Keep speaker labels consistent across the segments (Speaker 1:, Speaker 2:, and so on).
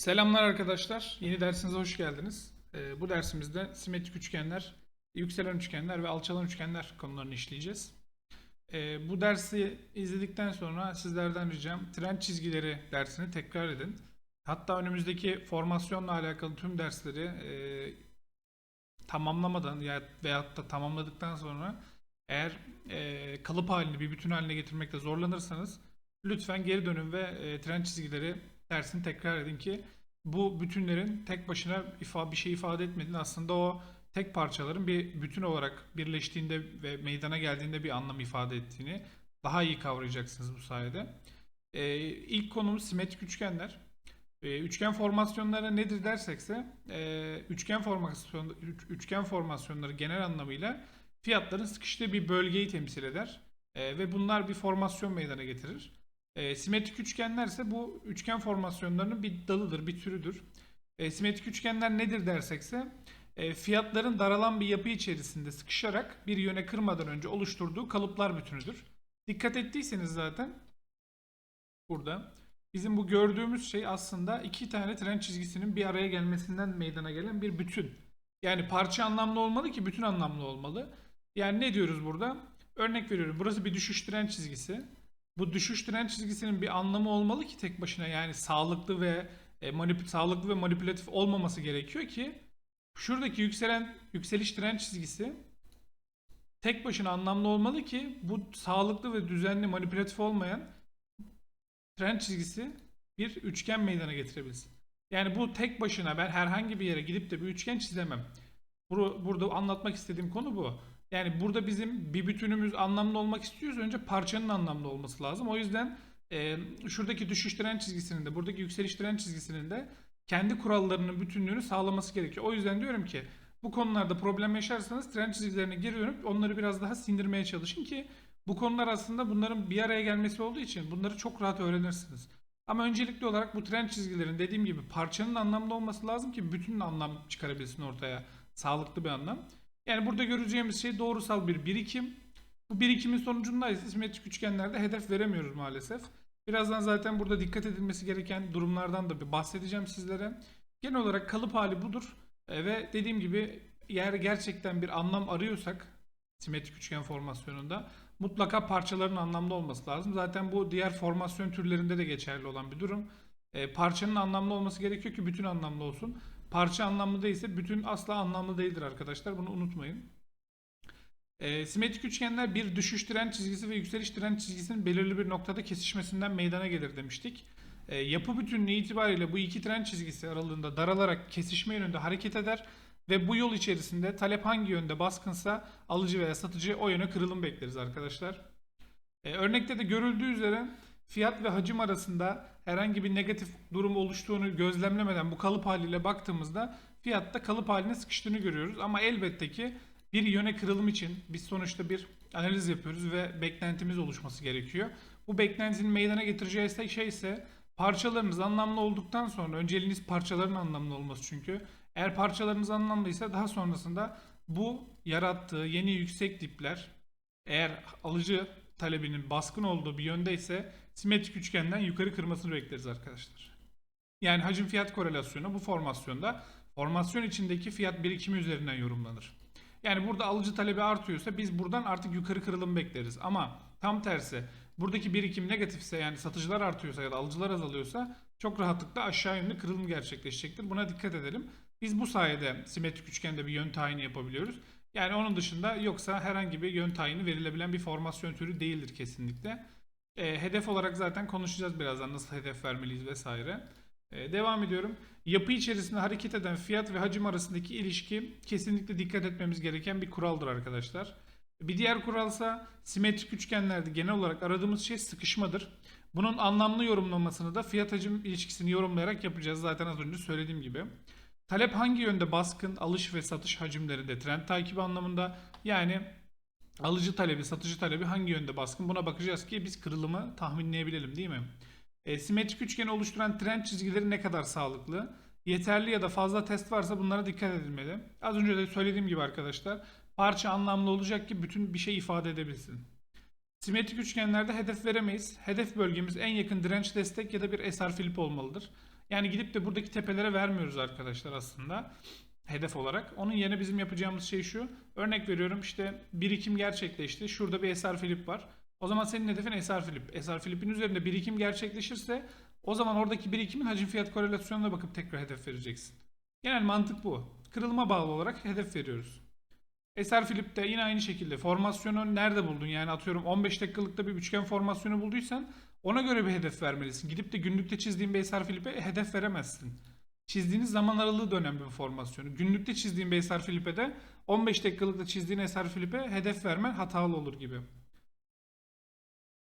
Speaker 1: Selamlar arkadaşlar. Yeni dersinize hoş geldiniz. Ee, bu dersimizde simetrik üçgenler, yükselen üçgenler ve alçalan üçgenler konularını işleyeceğiz. Ee, bu dersi izledikten sonra sizlerden ricam trend çizgileri dersini tekrar edin. Hatta önümüzdeki formasyonla alakalı tüm dersleri e, tamamlamadan ya veyahut da tamamladıktan sonra eğer e, kalıp halini bir bütün haline getirmekte zorlanırsanız lütfen geri dönün ve e, trend çizgileri dersini tekrar edin ki bu bütünlerin tek başına ifa bir şey ifade etmediğini aslında o tek parçaların bir bütün olarak birleştiğinde ve meydana geldiğinde bir anlam ifade ettiğini daha iyi kavrayacaksınız bu sayede. Ee, ilk konumuz simetrik üçgenler. Ee, üçgen formasyonları nedir dersekse e, üçgen formasyon üç- üçgen formasyonları genel anlamıyla fiyatların sıkıştığı bir bölgeyi temsil eder Ee, ve bunlar bir formasyon meydana getirir. E, simetrik üçgenler ise bu üçgen formasyonlarının bir dalıdır, bir türüdür. E, simetrik üçgenler nedir dersekse e, fiyatların daralan bir yapı içerisinde sıkışarak bir yöne kırmadan önce oluşturduğu kalıplar bütünüdür. Dikkat ettiyseniz zaten burada bizim bu gördüğümüz şey aslında iki tane tren çizgisinin bir araya gelmesinden meydana gelen bir bütün. Yani parça anlamlı olmalı ki bütün anlamlı olmalı. Yani ne diyoruz burada? Örnek veriyorum. Burası bir düşüş tren çizgisi bu düşüş tren çizgisinin bir anlamı olmalı ki tek başına yani sağlıklı ve e, manip sağlıklı ve manipülatif olmaması gerekiyor ki şuradaki yükselen yükseliş tren çizgisi tek başına anlamlı olmalı ki bu sağlıklı ve düzenli manipülatif olmayan tren çizgisi bir üçgen meydana getirebilsin. Yani bu tek başına ben herhangi bir yere gidip de bir üçgen çizemem. Bur- Burada anlatmak istediğim konu bu. Yani burada bizim bir bütünümüz anlamlı olmak istiyoruz. Önce parçanın anlamlı olması lazım. O yüzden e, şuradaki düşüş tren çizgisinin de buradaki yükseliş tren çizgisinin de kendi kurallarının bütünlüğünü sağlaması gerekiyor. O yüzden diyorum ki bu konularda problem yaşarsanız tren çizgilerine geri dönüp onları biraz daha sindirmeye çalışın ki bu konular aslında bunların bir araya gelmesi olduğu için bunları çok rahat öğrenirsiniz. Ama öncelikli olarak bu tren çizgilerin dediğim gibi parçanın anlamlı olması lazım ki bütün anlam çıkarabilsin ortaya. Sağlıklı bir anlam. Yani burada göreceğimiz şey doğrusal bir birikim. Bu birikimin sonucunda ise simetrik üçgenlerde hedef veremiyoruz maalesef. Birazdan zaten burada dikkat edilmesi gereken durumlardan da bir bahsedeceğim sizlere. Genel olarak kalıp hali budur. E, ve dediğim gibi eğer gerçekten bir anlam arıyorsak simetrik üçgen formasyonunda mutlaka parçaların anlamlı olması lazım. Zaten bu diğer formasyon türlerinde de geçerli olan bir durum. E, parçanın anlamlı olması gerekiyor ki bütün anlamlı olsun. Parça anlamlı değilse bütün asla anlamlı değildir arkadaşlar. Bunu unutmayın. E, simetrik üçgenler bir düşüş tren çizgisi ve yükseliş tren çizgisinin belirli bir noktada kesişmesinden meydana gelir demiştik. E, yapı bütünlüğü itibariyle bu iki tren çizgisi aralığında daralarak kesişme yönünde hareket eder ve bu yol içerisinde talep hangi yönde baskınsa alıcı veya satıcı o yöne kırılım bekleriz arkadaşlar. E, örnekte de görüldüğü üzere fiyat ve hacim arasında herhangi bir negatif durum oluştuğunu gözlemlemeden bu kalıp haliyle baktığımızda fiyatta kalıp haline sıkıştığını görüyoruz. Ama elbette ki bir yöne kırılım için biz sonuçta bir analiz yapıyoruz ve beklentimiz oluşması gerekiyor. Bu beklentinin meydana getireceği şey ise parçalarınız anlamlı olduktan sonra önceliğiniz parçaların anlamlı olması çünkü. Eğer parçalarınız anlamlıysa daha sonrasında bu yarattığı yeni yüksek dipler eğer alıcı talebinin baskın olduğu bir yönde ise simetrik üçgenden yukarı kırmasını bekleriz arkadaşlar. Yani hacim fiyat korelasyonu bu formasyonda formasyon içindeki fiyat birikimi üzerinden yorumlanır. Yani burada alıcı talebi artıyorsa biz buradan artık yukarı kırılım bekleriz. Ama tam tersi buradaki birikim negatifse yani satıcılar artıyorsa ya da alıcılar azalıyorsa çok rahatlıkla aşağı yönlü kırılım gerçekleşecektir. Buna dikkat edelim. Biz bu sayede simetrik üçgende bir yön tayini yapabiliyoruz. Yani onun dışında yoksa herhangi bir yön tayini verilebilen bir formasyon türü değildir kesinlikle. E, hedef olarak zaten konuşacağız birazdan nasıl hedef vermeliyiz vesaire. E, devam ediyorum. Yapı içerisinde hareket eden fiyat ve hacim arasındaki ilişki kesinlikle dikkat etmemiz gereken bir kuraldır arkadaşlar. Bir diğer kuralsa simetrik üçgenlerde genel olarak aradığımız şey sıkışmadır. Bunun anlamlı yorumlamasını da fiyat hacim ilişkisini yorumlayarak yapacağız zaten az önce söylediğim gibi. Talep hangi yönde baskın alış ve satış hacimlerinde trend takibi anlamında yani alıcı talebi satıcı talebi hangi yönde baskın buna bakacağız ki biz kırılımı tahminleyebilelim değil mi? E, simetrik üçgeni oluşturan trend çizgileri ne kadar sağlıklı? Yeterli ya da fazla test varsa bunlara dikkat edilmeli. Az önce de söylediğim gibi arkadaşlar parça anlamlı olacak ki bütün bir şey ifade edebilsin. Simetrik üçgenlerde hedef veremeyiz. Hedef bölgemiz en yakın direnç destek ya da bir SR flip olmalıdır. Yani gidip de buradaki tepelere vermiyoruz arkadaşlar aslında hedef olarak. Onun yerine bizim yapacağımız şey şu. Örnek veriyorum işte birikim gerçekleşti. Şurada bir SR Flip var. O zaman senin hedefin SR Flip. SR Flip'in üzerinde birikim gerçekleşirse o zaman oradaki birikimin hacim fiyat korelasyonuna bakıp tekrar hedef vereceksin. Genel mantık bu. Kırılıma bağlı olarak hedef veriyoruz. Eser Flip'te yine aynı şekilde formasyonu nerede buldun? Yani atıyorum 15 dakikalıkta bir üçgen formasyonu bulduysan ona göre bir hedef vermelisin. Gidip de günlükte çizdiğin bir Eser Flip'e hedef veremezsin. Çizdiğiniz zaman aralığı da önemli bir formasyonu. Günlükte çizdiğin bir Eser Flip'e de 15 dakikalıkta çizdiğin Eser Flip'e hedef vermen hatalı olur gibi.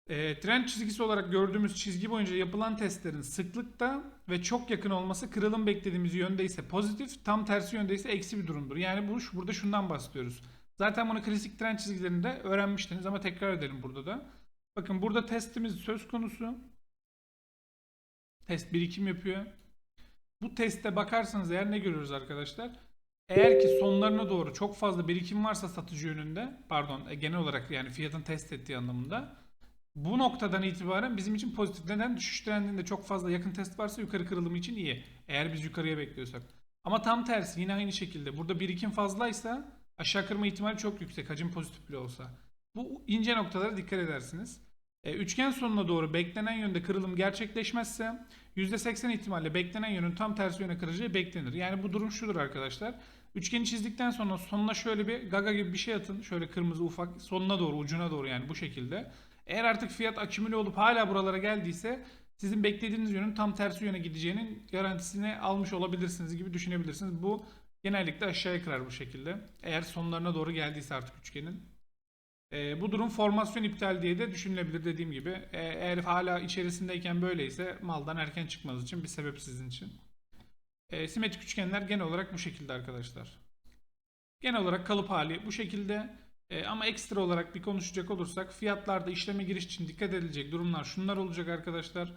Speaker 1: E, trend çizgisi olarak gördüğümüz çizgi boyunca yapılan testlerin sıklıkta ve çok yakın olması kırılım beklediğimiz yönde ise pozitif, tam tersi yönde ise eksi bir durumdur. Yani bu burada şundan bahsediyoruz. Zaten bunu klasik trend çizgilerinde öğrenmiştiniz ama tekrar edelim burada da. Bakın burada testimiz söz konusu. Test birikim yapıyor. Bu teste bakarsanız eğer ne görüyoruz arkadaşlar? Eğer ki sonlarına doğru çok fazla birikim varsa satıcı yönünde, pardon e, genel olarak yani fiyatın test ettiği anlamında bu noktadan itibaren bizim için pozitif. Neden? Düşüş trendinde çok fazla yakın test varsa yukarı kırılımı için iyi. Eğer biz yukarıya bekliyorsak. Ama tam tersi yine aynı şekilde. Burada birikim fazlaysa aşağı kırma ihtimali çok yüksek. Hacim pozitif bile olsa. Bu ince noktalara dikkat edersiniz. E, üçgen sonuna doğru beklenen yönde kırılım gerçekleşmezse %80 ihtimalle beklenen yönün tam tersi yöne kıracağı beklenir. Yani bu durum şudur arkadaşlar. Üçgeni çizdikten sonra sonuna şöyle bir gaga gibi bir şey atın. Şöyle kırmızı ufak sonuna doğru ucuna doğru yani bu şekilde. Eğer artık fiyat akümüle olup hala buralara geldiyse sizin beklediğiniz yönün tam tersi yöne gideceğinin garantisini almış olabilirsiniz gibi düşünebilirsiniz. Bu genellikle aşağıya kırar bu şekilde. Eğer sonlarına doğru geldiyse artık üçgenin. Ee, bu durum formasyon iptal diye de düşünülebilir dediğim gibi. Ee, eğer hala içerisindeyken böyleyse maldan erken çıkmanız için bir sebep sizin için. Ee, simetrik üçgenler genel olarak bu şekilde arkadaşlar. Genel olarak kalıp hali bu şekilde. E, ama ekstra olarak bir konuşacak olursak fiyatlarda işleme giriş için dikkat edilecek durumlar şunlar olacak arkadaşlar.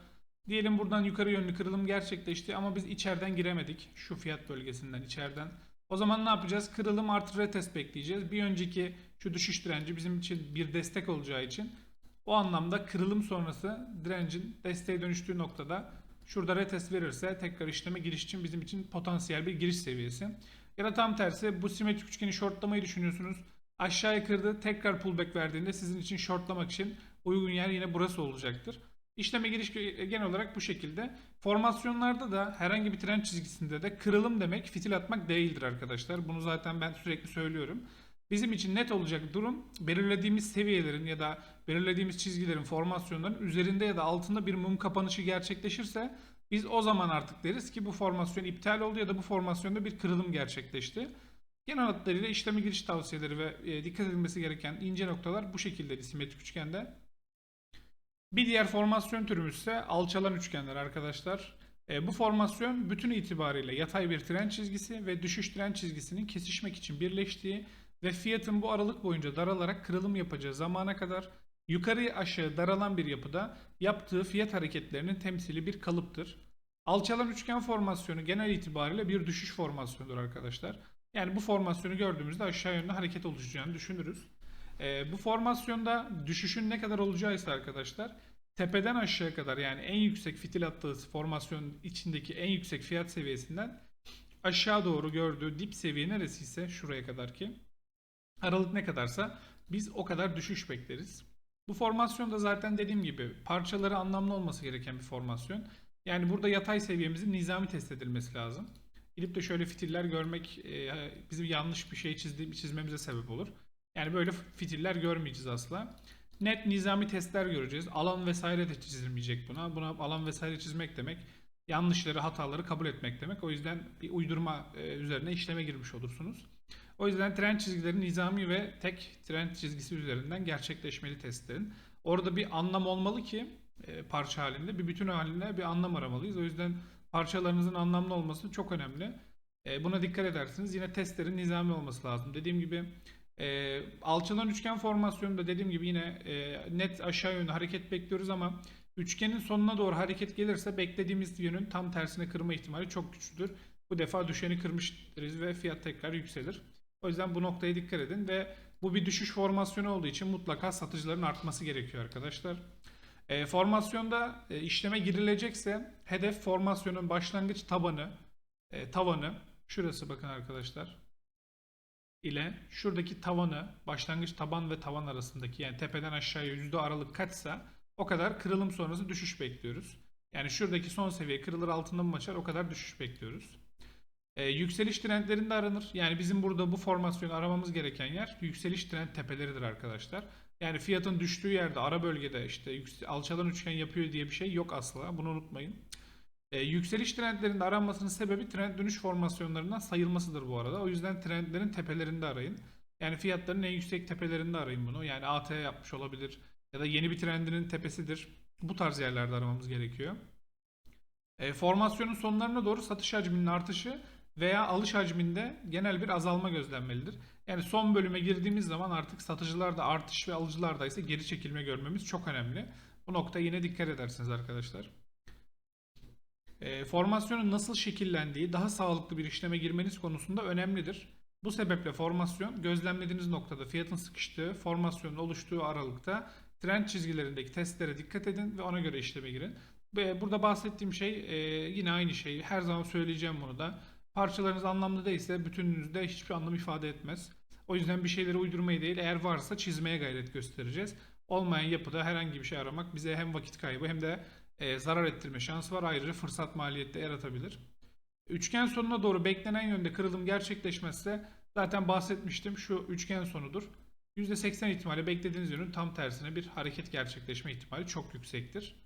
Speaker 1: Diyelim buradan yukarı yönlü kırılım gerçekleşti ama biz içeriden giremedik. Şu fiyat bölgesinden içeriden. O zaman ne yapacağız? Kırılım artı retest bekleyeceğiz. Bir önceki şu düşüş direnci bizim için bir destek olacağı için o anlamda kırılım sonrası direncin desteğe dönüştüğü noktada şurada retest verirse tekrar işleme giriş için bizim için potansiyel bir giriş seviyesi. Ya da tam tersi bu simetrik üçgeni shortlamayı düşünüyorsunuz. Aşağıya kırdı tekrar pullback verdiğinde sizin için shortlamak için uygun yer yine burası olacaktır. İşleme giriş genel olarak bu şekilde. Formasyonlarda da herhangi bir trend çizgisinde de kırılım demek fitil atmak değildir arkadaşlar. Bunu zaten ben sürekli söylüyorum. Bizim için net olacak durum belirlediğimiz seviyelerin ya da belirlediğimiz çizgilerin formasyonların üzerinde ya da altında bir mum kapanışı gerçekleşirse biz o zaman artık deriz ki bu formasyon iptal oldu ya da bu formasyonda bir kırılım gerçekleşti. Genel hatlarıyla işleme giriş tavsiyeleri ve e, dikkat edilmesi gereken ince noktalar bu şekilde simetrik üçgende. Bir diğer formasyon türümüz ise alçalan üçgenler arkadaşlar. E, bu formasyon bütün itibariyle yatay bir tren çizgisi ve düşüş tren çizgisinin kesişmek için birleştiği ve fiyatın bu aralık boyunca daralarak kırılım yapacağı zamana kadar yukarı aşağı daralan bir yapıda yaptığı fiyat hareketlerinin temsili bir kalıptır. Alçalan üçgen formasyonu genel itibariyle bir düşüş formasyonudur arkadaşlar. Yani bu formasyonu gördüğümüzde aşağı yönlü hareket oluşacağını düşünürüz. Ee, bu formasyonda düşüşün ne kadar olacağı ise arkadaşlar tepeden aşağıya kadar yani en yüksek fitil attığı formasyon içindeki en yüksek fiyat seviyesinden aşağı doğru gördüğü dip seviye neresiyse şuraya kadar ki aralık ne kadarsa biz o kadar düşüş bekleriz. Bu formasyonda zaten dediğim gibi parçaları anlamlı olması gereken bir formasyon. Yani burada yatay seviyemizin nizami test edilmesi lazım. Gidip de şöyle fitiller görmek e, bizim yanlış bir şey çizdiğim, çizmemize sebep olur. Yani böyle fitiller görmeyeceğiz asla. Net nizami testler göreceğiz. Alan vesaire de çizilmeyecek buna. Buna alan vesaire çizmek demek yanlışları, hataları kabul etmek demek. O yüzden bir uydurma e, üzerine işleme girmiş olursunuz. O yüzden trend çizgileri nizami ve tek trend çizgisi üzerinden gerçekleşmeli testlerin. Orada bir anlam olmalı ki e, parça halinde, bir bütün halinde bir anlam aramalıyız. O yüzden parçalarınızın anlamlı olması çok önemli. E, buna dikkat edersiniz. Yine testlerin nizami olması lazım. Dediğim gibi e, alçalan üçgen formasyonunda dediğim gibi yine e, net aşağı yönlü hareket bekliyoruz ama üçgenin sonuna doğru hareket gelirse beklediğimiz yönün tam tersine kırma ihtimali çok güçlüdür. Bu defa düşeni kırmıştırız ve fiyat tekrar yükselir. O yüzden bu noktaya dikkat edin ve bu bir düşüş formasyonu olduğu için mutlaka satıcıların artması gerekiyor arkadaşlar. E, formasyonda e, işleme girilecekse hedef formasyonun başlangıç tabanı, e, tavanı, şurası bakın arkadaşlar ile şuradaki tavanı, başlangıç taban ve tavan arasındaki yani tepeden aşağıya yüzde aralık kaçsa o kadar kırılım sonrası düşüş bekliyoruz. Yani şuradaki son seviye kırılır altında mı açar o kadar düşüş bekliyoruz. Ee, yükseliş trendlerinde aranır. Yani bizim burada bu formasyonu aramamız gereken yer yükseliş trend tepeleridir arkadaşlar. Yani fiyatın düştüğü yerde ara bölgede işte alçalan üçgen yapıyor diye bir şey yok asla. Bunu unutmayın. Ee, yükseliş trendlerinde aranmasının sebebi trend dönüş formasyonlarından sayılmasıdır bu arada. O yüzden trendlerin tepelerinde arayın. Yani fiyatların en yüksek tepelerinde arayın bunu. Yani AT yapmış olabilir ya da yeni bir trendinin tepesidir. Bu tarz yerlerde aramamız gerekiyor. E, formasyonun sonlarına doğru satış hacminin artışı veya alış hacminde genel bir azalma gözlenmelidir. Yani son bölüme girdiğimiz zaman artık satıcılarda artış ve alıcılarda ise geri çekilme görmemiz çok önemli. Bu nokta yine dikkat edersiniz arkadaşlar. E, formasyonun nasıl şekillendiği daha sağlıklı bir işleme girmeniz konusunda önemlidir. Bu sebeple formasyon gözlemlediğiniz noktada fiyatın sıkıştığı, formasyonun oluştuğu aralıkta trend çizgilerindeki testlere dikkat edin ve ona göre işleme girin. Burada bahsettiğim şey e, yine aynı şey. Her zaman söyleyeceğim bunu da. Parçalarınız anlamlı değilse bütününüzde hiçbir anlam ifade etmez. O yüzden bir şeyleri uydurmayı değil, eğer varsa çizmeye gayret göstereceğiz. Olmayan yapıda herhangi bir şey aramak bize hem vakit kaybı hem de e, zarar ettirme şansı var. Ayrıca fırsat maliyeti de yaratabilir. Üçgen sonuna doğru beklenen yönde kırılım gerçekleşmezse zaten bahsetmiştim şu üçgen sonudur. %80 ihtimalle beklediğiniz yönün tam tersine bir hareket gerçekleşme ihtimali çok yüksektir.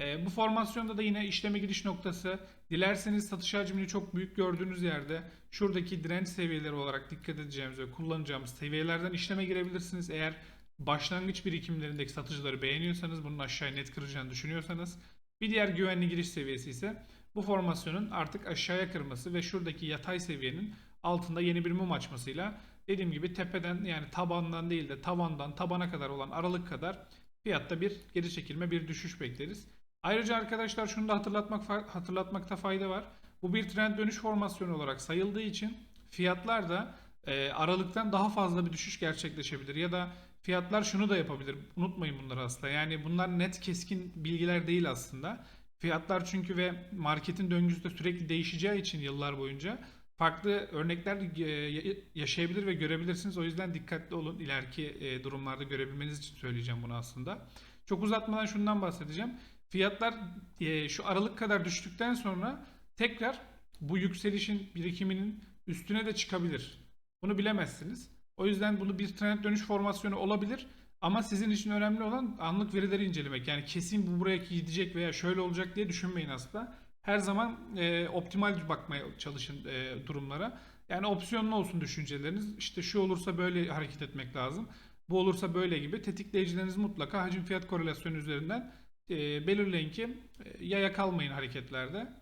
Speaker 1: Ee, bu formasyonda da yine işleme giriş noktası dilerseniz satış hacmini çok büyük gördüğünüz yerde şuradaki direnç seviyeleri olarak dikkat edeceğimiz ve kullanacağımız seviyelerden işleme girebilirsiniz. Eğer başlangıç birikimlerindeki satıcıları beğeniyorsanız bunun aşağıya net kıracağını düşünüyorsanız bir diğer güvenli giriş seviyesi ise bu formasyonun artık aşağıya kırması ve şuradaki yatay seviyenin altında yeni bir mum açmasıyla dediğim gibi tepeden yani tabandan değil de tavandan tabana kadar olan aralık kadar fiyatta bir geri çekilme bir düşüş bekleriz. Ayrıca arkadaşlar şunu da hatırlatmak hatırlatmakta fayda var. Bu bir trend dönüş formasyonu olarak sayıldığı için fiyatlar da e, aralıktan daha fazla bir düşüş gerçekleşebilir ya da fiyatlar şunu da yapabilir. Unutmayın bunları aslında. Yani bunlar net keskin bilgiler değil aslında. Fiyatlar çünkü ve marketin döngüsü de sürekli değişeceği için yıllar boyunca farklı örnekler e, yaşayabilir ve görebilirsiniz. O yüzden dikkatli olun. İleriki e, durumlarda görebilmeniz için söyleyeceğim bunu aslında. Çok uzatmadan şundan bahsedeceğim. Fiyatlar e, şu aralık kadar düştükten sonra tekrar bu yükselişin birikiminin üstüne de çıkabilir. Bunu bilemezsiniz. O yüzden bunu bir trend dönüş formasyonu olabilir. Ama sizin için önemli olan anlık verileri incelemek. Yani kesin bu buraya gidecek veya şöyle olacak diye düşünmeyin aslında. Her zaman e, optimal bakmaya çalışın e, durumlara. Yani opsiyonlu olsun düşünceleriniz. İşte şu olursa böyle hareket etmek lazım. Bu olursa böyle gibi tetikleyicileriniz mutlaka hacim fiyat korelasyonu üzerinden e, belirleyin ki e, yaya kalmayın hareketlerde.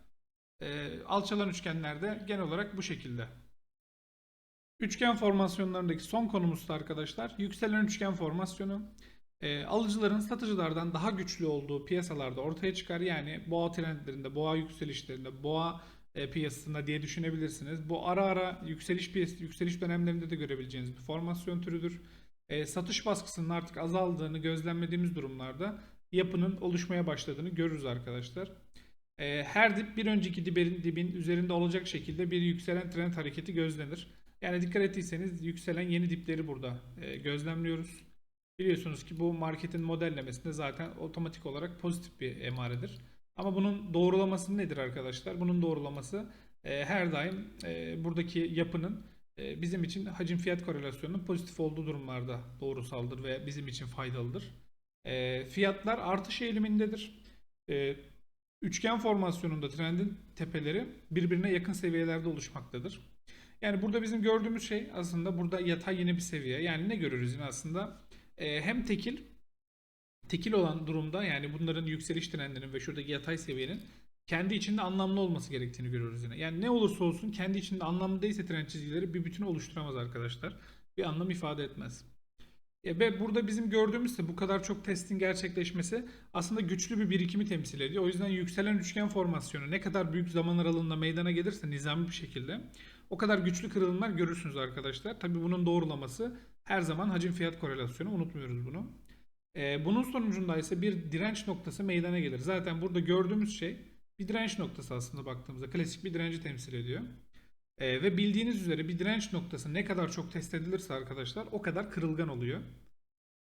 Speaker 1: E, alçalan üçgenlerde genel olarak bu şekilde. Üçgen formasyonlarındaki son konumuz da arkadaşlar yükselen üçgen formasyonu. E, alıcıların satıcılardan daha güçlü olduğu piyasalarda ortaya çıkar. Yani boğa trendlerinde, boğa yükselişlerinde, boğa e, piyasasında diye düşünebilirsiniz. Bu ara ara yükseliş piyasası, yükseliş dönemlerinde de görebileceğiniz bir formasyon türüdür. E, satış baskısının artık azaldığını gözlemlediğimiz durumlarda yapının oluşmaya başladığını görürüz arkadaşlar. E, her dip bir önceki dibin, dibin üzerinde olacak şekilde bir yükselen trend hareketi gözlenir. Yani dikkat ettiyseniz yükselen yeni dipleri burada e, gözlemliyoruz. Biliyorsunuz ki bu marketin modellemesinde zaten otomatik olarak pozitif bir emaredir. Ama bunun doğrulaması nedir arkadaşlar? Bunun doğrulaması e, her daim e, buradaki yapının bizim için hacim fiyat korelasyonunun pozitif olduğu durumlarda doğrusaldır ve bizim için faydalıdır. E, fiyatlar artış eğilimindedir. E, üçgen formasyonunda trendin tepeleri birbirine yakın seviyelerde oluşmaktadır. Yani burada bizim gördüğümüz şey aslında burada yatay yeni bir seviye. Yani ne görürüz yine aslında? E, hem tekil tekil olan durumda yani bunların yükseliş trendinin ve şuradaki yatay seviyenin kendi içinde anlamlı olması gerektiğini görüyoruz yine. Yani ne olursa olsun kendi içinde anlamlı değilse trend çizgileri bir bütünü oluşturamaz arkadaşlar. Bir anlam ifade etmez. E, ve burada bizim gördüğümüzse bu kadar çok testin gerçekleşmesi aslında güçlü bir birikimi temsil ediyor. O yüzden yükselen üçgen formasyonu ne kadar büyük zaman aralığında meydana gelirse nizami bir şekilde o kadar güçlü kırılımlar görürsünüz arkadaşlar. Tabi bunun doğrulaması her zaman hacim fiyat korelasyonu unutmuyoruz bunu. E, bunun sonucunda ise bir direnç noktası meydana gelir. Zaten burada gördüğümüz şey bir direnç noktası aslında baktığımızda. Klasik bir direnci temsil ediyor. E, ve bildiğiniz üzere bir direnç noktası ne kadar çok test edilirse arkadaşlar o kadar kırılgan oluyor.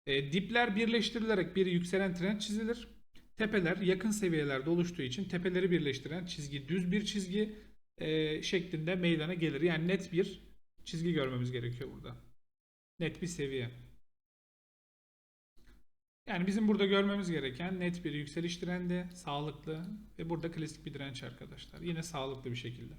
Speaker 1: E, dipler birleştirilerek bir yükselen trend çizilir. Tepeler yakın seviyelerde oluştuğu için tepeleri birleştiren çizgi düz bir çizgi e, şeklinde meydana gelir. Yani net bir çizgi görmemiz gerekiyor burada. Net bir seviye. Yani bizim burada görmemiz gereken net bir yükseliş trendi, sağlıklı ve burada klasik bir direnç arkadaşlar. Yine sağlıklı bir şekilde.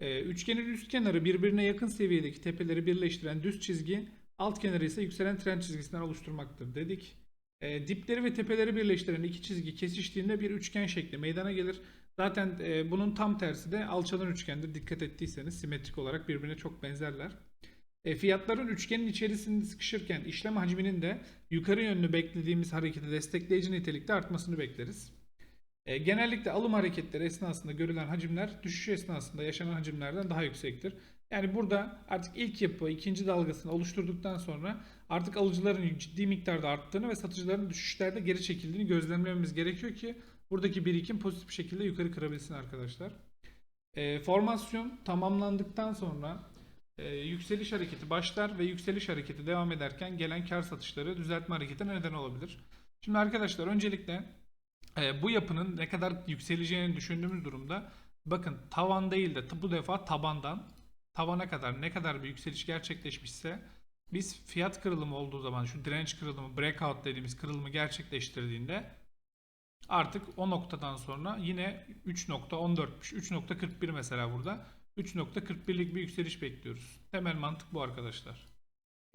Speaker 1: Ee, üçgenin üst kenarı birbirine yakın seviyedeki tepeleri birleştiren düz çizgi, alt kenarı ise yükselen trend çizgisinden oluşturmaktır dedik. Ee, dipleri ve tepeleri birleştiren iki çizgi kesiştiğinde bir üçgen şekli meydana gelir. Zaten e, bunun tam tersi de alçalan üçgendir. Dikkat ettiyseniz simetrik olarak birbirine çok benzerler. E, fiyatların üçgenin içerisinde sıkışırken işlem hacminin de yukarı yönlü beklediğimiz hareketi destekleyici nitelikte artmasını bekleriz. E, genellikle alım hareketleri esnasında görülen hacimler düşüş esnasında yaşanan hacimlerden daha yüksektir. Yani burada artık ilk yapı, ikinci dalgasını oluşturduktan sonra artık alıcıların ciddi miktarda arttığını ve satıcıların düşüşlerde geri çekildiğini gözlemlememiz gerekiyor ki buradaki birikim pozitif bir şekilde yukarı kırabilsin arkadaşlar. E, formasyon tamamlandıktan sonra e, yükseliş hareketi başlar ve yükseliş hareketi devam ederken gelen kar satışları düzeltme hareketine neden olabilir. Şimdi arkadaşlar öncelikle e, bu yapının ne kadar yükseleceğini düşündüğümüz durumda bakın tavan değil de bu defa tabandan tavana kadar ne kadar bir yükseliş gerçekleşmişse biz fiyat kırılımı olduğu zaman şu direnç kırılımı breakout dediğimiz kırılımı gerçekleştirdiğinde artık o noktadan sonra yine 3.14'müş 3.41 mesela burada 3.41'lik bir yükseliş bekliyoruz. Temel mantık bu arkadaşlar.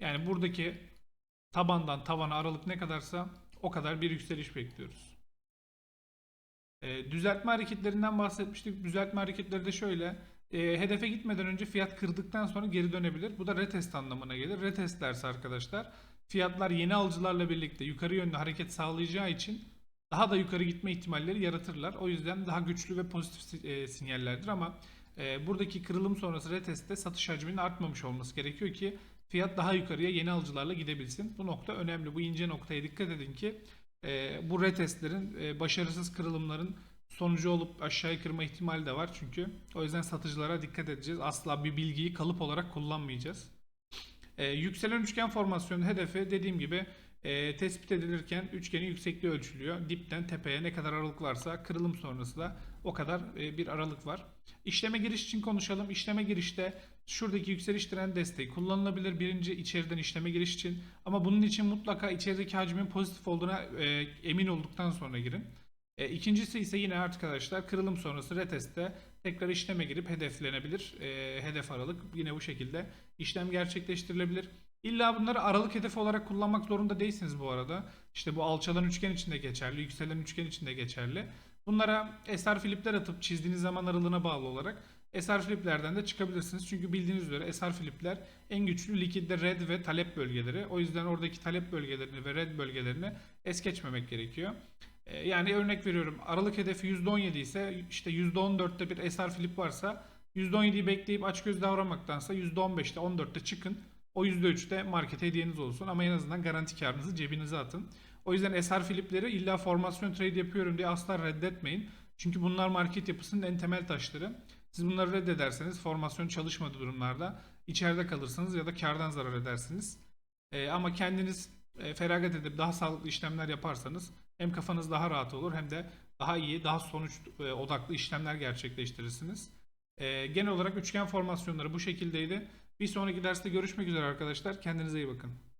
Speaker 1: Yani buradaki tabandan tavana aralık ne kadarsa o kadar bir yükseliş bekliyoruz. E, düzeltme hareketlerinden bahsetmiştik. Düzeltme hareketleri de şöyle. E, hedefe gitmeden önce fiyat kırdıktan sonra geri dönebilir. Bu da retest anlamına gelir. Retest derse arkadaşlar fiyatlar yeni alıcılarla birlikte yukarı yönlü hareket sağlayacağı için daha da yukarı gitme ihtimalleri yaratırlar. O yüzden daha güçlü ve pozitif e, sinyallerdir ama e, buradaki kırılım sonrası retestte satış hacminin artmamış olması gerekiyor ki fiyat daha yukarıya yeni alıcılarla gidebilsin. Bu nokta önemli. Bu ince noktaya dikkat edin ki e, bu retestlerin e, başarısız kırılımların sonucu olup aşağıya kırma ihtimali de var çünkü. O yüzden satıcılara dikkat edeceğiz. Asla bir bilgiyi kalıp olarak kullanmayacağız. E, yükselen üçgen formasyonu hedefi dediğim gibi e, tespit edilirken üçgenin yüksekliği ölçülüyor. Dipten tepeye ne kadar aralık varsa kırılım sonrası da o kadar e, bir aralık var. İşleme giriş için konuşalım. İşleme girişte şuradaki yükseliş trend desteği kullanılabilir. Birinci içeriden işleme giriş için. Ama bunun için mutlaka içerideki hacmin pozitif olduğuna e, emin olduktan sonra girin. E, ikincisi ise yine arkadaşlar kırılım sonrası retestte tekrar işleme girip hedeflenebilir. E, hedef aralık yine bu şekilde işlem gerçekleştirilebilir. İlla bunları aralık hedefi olarak kullanmak zorunda değilsiniz bu arada. İşte bu alçalan üçgen için de geçerli, yükselen üçgen için de geçerli. Bunlara SR flipler atıp çizdiğiniz zaman aralığına bağlı olarak SR fliplerden de çıkabilirsiniz. Çünkü bildiğiniz üzere SR flipler en güçlü likidde red ve talep bölgeleri. O yüzden oradaki talep bölgelerini ve red bölgelerini es geçmemek gerekiyor. Ee, Yani örnek veriyorum aralık hedefi %17 ise işte %14'te bir SR flip varsa %17'yi bekleyip açgöz davranmaktansa %15'te 14'te çıkın. O %3'te market hediyeniz olsun ama en azından garanti karınızı cebinize atın. O yüzden SR flipleri illa formasyon trade yapıyorum diye asla reddetmeyin. Çünkü bunlar market yapısının en temel taşları. Siz bunları reddederseniz formasyon çalışmadığı durumlarda içeride kalırsınız ya da kardan zarar edersiniz. Ee, ama kendiniz e, feragat edip daha sağlıklı işlemler yaparsanız hem kafanız daha rahat olur hem de daha iyi, daha sonuç e, odaklı işlemler gerçekleştirirsiniz. Ee, genel olarak üçgen formasyonları bu şekildeydi. Bir sonraki derste görüşmek üzere arkadaşlar. Kendinize iyi bakın.